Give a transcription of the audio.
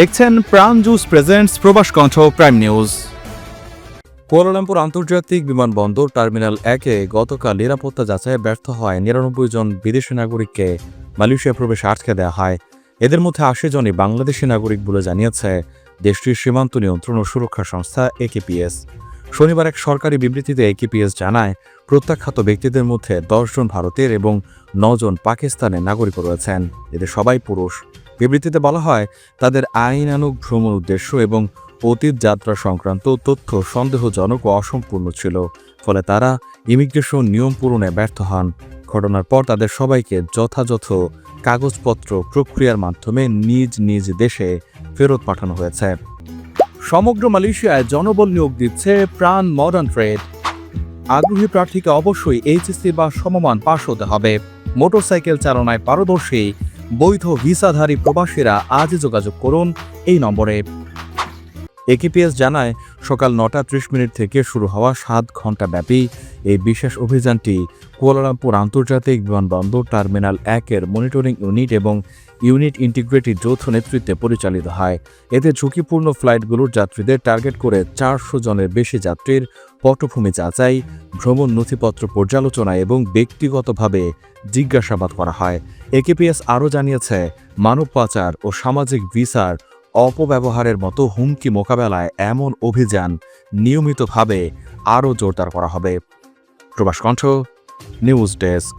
দেখছেন প্রাণ juice presents প্রবাস কণ্ঠ প্রাইম নিউজ কুয়ালালামপুর আন্তর্জাতিক বিমানবন্দর টার্মিনাল একে গতকাল নিরাপত্তা যাচাইয়ে ব্যর্থ হয়। নিরানব্বই জন বিদেশি নাগরিককে মালয়েশিয়া প্রবেশে আটকে দেওয়া হয়। এদের মধ্যে আশি জনই বাংলাদেশি নাগরিক বলে জানিয়েছে দেশটির সীমান্ত নিয়ন্ত্রণ ও সুরক্ষা সংস্থা একেপিএস শনিবার এক সরকারি বিবৃতিতে একেপিএস জানায়, প্রত্যাখ্যাত ব্যক্তিদের মধ্যে দশজন ভারতের এবং নজন পাকিস্তানের নাগরিক রয়েছেন। এদের সবাই পুরুষ। বিবৃতিতে বলা হয়, তাদের আইনানুগ ভ্রমণ উদ্দেশ্য এবং অতীত যাত্রা সংক্রান্ত তথ্য সন্দেহজনক ও অসম্পূর্ণ ছিল। ফলে তারা ইমিগ্রেশন নিয়ম পূরণে ব্যর্থ হন। ঘটনার পর তাদের সবাইকে যথাযথ কাগজপত্র প্রক্রিয়ার মাধ্যমে নিজ নিজ দেশে ফেরত পাঠানো হয়েছে। সমগ্র মালয়েশিয়ায় জনবল নিয়োগ দিচ্ছে প্রাণ মডার্ন ট্রেড আগ্রহী প্রার্থীকে অবশ্যই এইচএসসি বা সমমান পাশ হতে হবে। মোটরসাইকেল চালনায় পারদর্শী বৈধ ভিসাধারী প্রবাসীরা আজ যোগাযোগ করুন এই নম্বরে। একিপিএস জানায়, সকাল নটা ত্রিশ মিনিট থেকে শুরু হওয়া সাত ঘণ্টা ব্যাপী এই বিশেষ অভিযানটি কুয়ালালামপুর আন্তর্জাতিক বিমানবন্দর টার্মিনাল একের মনিটরিং ইউনিট এবং ইউনিট ইন্টিগ্রেটেড যৌথ নেতৃত্বে পরিচালিত হয়। এতে ঝুঁকিপূর্ণ ফ্লাইটগুলোর যাত্রীদের টার্গেট করে চারশো জনের বেশি যাত্রীর পটভূমি যাচাই, ভ্রমণ নথিপত্র পর্যালোচনা এবং ব্যক্তিগতভাবে জিজ্ঞাসাবাদ করা হয়। একেপিএস আরও জানিয়েছে, মানব পাচার ও সামাজিক ভিসার অপব্যবহারের মতো হুমকি মোকাবেলায় এমন অভিযান নিয়মিতভাবে আরও জোরদার করা হবে। প্রবাস কণ্ঠ, নিউজ ডেস্ক।